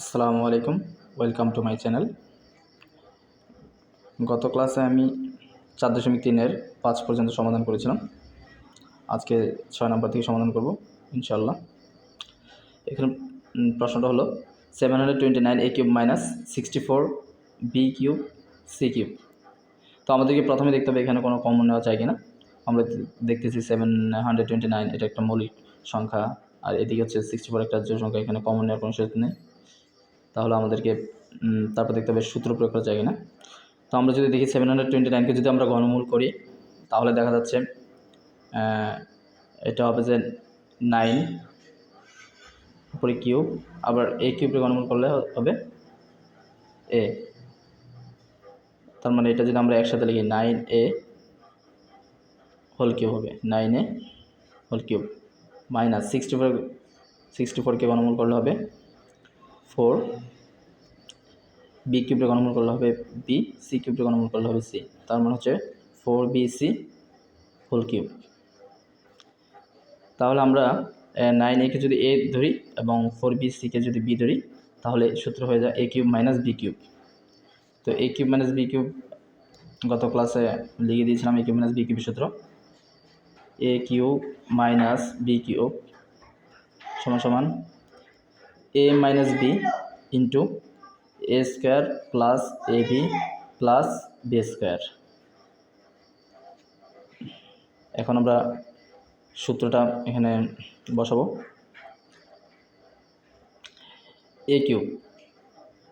আসসালামু আলাইকুম, welcome to my channel. গত ক্লাসে আমি চার দশমিক তিনের পাঁচ পর্যন্ত সমাধান করেছিলাম। আজকে ছয় নম্বর থেকে সমাধান করব ইনশাল্লাহ এখানে প্রশ্নটা হলো seven hundred twenty nine A cube minus sixty four B cube C cube তো আমাদেরকে প্রথমে দেখতে হবে এখানে কোনো কমন নেওয়া চাই কিনা। আমরা দেখতেছি সেভেন হান্ড্রেড টোয়েন্টি নাইন এটা একটা মৌলিক সংখ্যা, আর এদিকে হচ্ছে সিক্সটি ফোর একটা সংখ্যা, এখানে কমন নেওয়ার কোনো সুযোগ নেই। তাহলে আমাদেরকে তারপর দেখতে হবে সূত্র প্রয়োগ করা যায় কিনা। তো আমরা যদি দেখি সেভেন হান্ড্রেড টোয়েন্টি নাইনকে যদি আমরা ঘনমূল করি, তাহলে দেখা যাচ্ছে এটা হবে যে নাইন উপরে কিউব, আবার এ কিউবের ঘনমূল করলে হবে এ তার মানে এটা যদি আমরা একসাথে লিখি নাইন এ হোল কিউব হবে nine A whole cube minus sixty four sixty ফোরকে ঘনমূল করলে হবে ফোর বি কিউবের ঘনমূল করলে হবে বি সি কিউবের ঘনমূল করলে হবে সি তার মানে হচ্ছে four B C whole cube তাহলে আমরা নাইন একে যদি এ ধরি এবং ফোর বি সিকে যদি বি ধরি, তাহলে সূত্র হয়ে যায় A cube minus B cube তো A cube minus B cube গত ক্লাসে লিখে দিয়েছিলাম এ কিউব মাইনাস বি কিউবের সূত্র। A cube minus B cube সমান সমান A minus B into A square plus A B plus B square এখন আমরা সূত্রটা এখানে বসাবো। A cube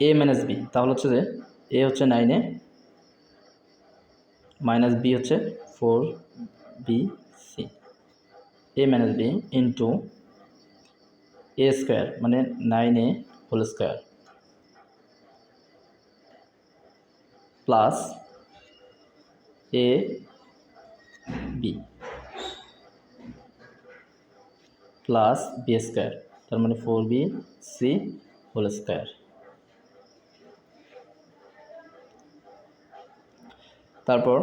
A minus B তাহলে হচ্ছে যে এ হচ্ছে নাইনে মাইনাস বি হচ্ছে four B C A minus B into A square মানে nine A whole square plus A B plus B square তার মানে four B C whole square তারপর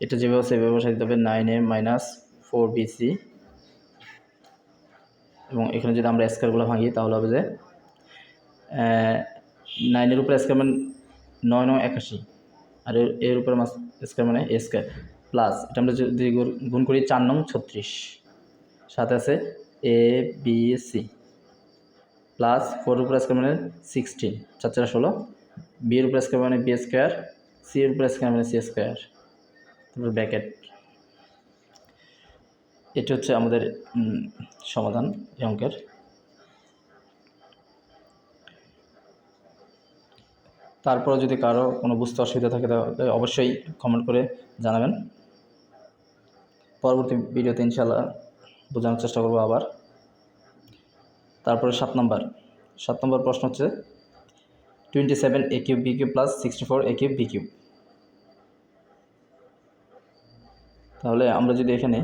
এটা যেভাবে সেভাবে বসাই দিতে হবে nine A minus four B C এবং এখানে যদি আমরা স্কোয়ারগুলো ভাঙি, তাহলে হবে যে নাইনের উপরে স্কোয়ার মানে নয় নয়, একাশি। আর এর- উপরে মাস স্কোয়ার মানে এ স্কোয়ার প্লাস এটা আমরা যদি গুণ- করি চার নং ছত্রিশ। সাথে আছে A B C plus four উপরে স্কোয়ার মানে সিক্সটিন চার চার ষোলো। বি এর উপরে স্কোয়ার মানে বি স্কোয়ার সি এর উপরে স্কোয়ার মানে সি স্কোয়ার তারপর ব্যাকেট এটা হচ্ছে আমাদের সমাধান এই অঙ্কের। তারপর যদি কারও কোনো বুঝতে অসুবিধা থাকে তাহলে অবশ্যই কমেন্ট করে জানাবেন। পরবর্তী ভিডিওতে ইনশাল্লাহ বোঝানোর চেষ্টা করব আবার। তারপরে সাত নম্বর। সাত নম্বর প্রশ্ন হচ্ছে twenty seven A cube B cube plus sixty four A cube B cube তাহলে আমরা যদি এখানে